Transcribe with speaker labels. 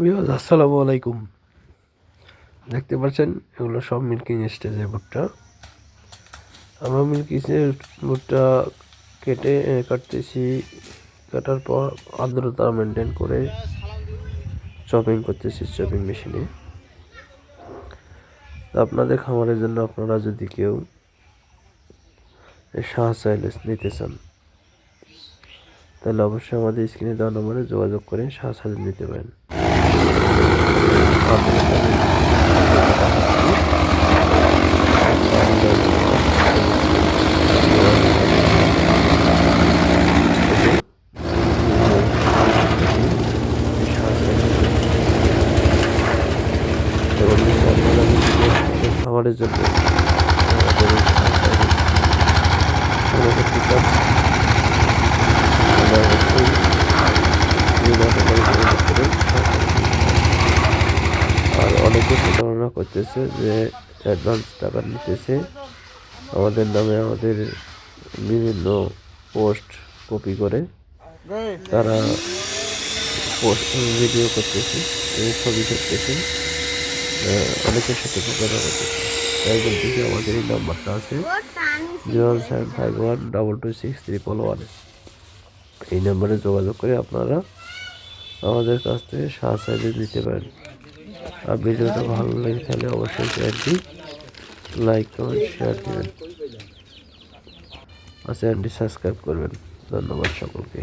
Speaker 1: বিয়াজ আসসালামু আলাইকুম। দেখতে পাচ্ছেন, এগুলো সব মিল্কিং স্টেজের ভুট্টা। আমরা মিল্কিংয়ের ভুট্টা কেটে কাটতেছি। কাটার পর আর্দ্রতা মেনটেন করে চপিং করতেছি চপিং মেশিনে আপনাদের খামারের জন্য আপনারা যদি কেউ সাহায্য নিতে চান, তাহলে অবশ্যই আমাদের স্ক্রিনে দেওয়া নম্বরে যোগাযোগ করে সাহায্য নিতে পারেন। খাবারের জন্য আমাদের এই সহায়তা পরবর্তী কাজ আমরা অবশ্যই নির্মাণ করে যোগাযোগ করে অনেকে প্রতারণা করতেছে যে অ্যাডভান্স টাকা নিতেছে আমাদের নামে আমাদের বিভিন্ন পোস্ট কপি করে তারা পোস্ট ভিডিও করতেছে ছবি করতেছে অনেকের সাথে প্রতারণা করতেছে। তাই বলতেছি আমাদের এই নাম্বারটা আছে, zero one seven five one double two six triple one. এই নাম্বারে যোগাযোগ করে আপনারা আমাদের কাছ থেকে সাহায্য নিতে পারেন। আর ভিডিওটা ভালো লাগে তাহলে অবশ্যই চ্যানেলটি লাইক কমেন্ট শেয়ার দেবেন। আর চ্যানেলটি সাবস্ক্রাইব করবেন। ধন্যবাদ সকলকে।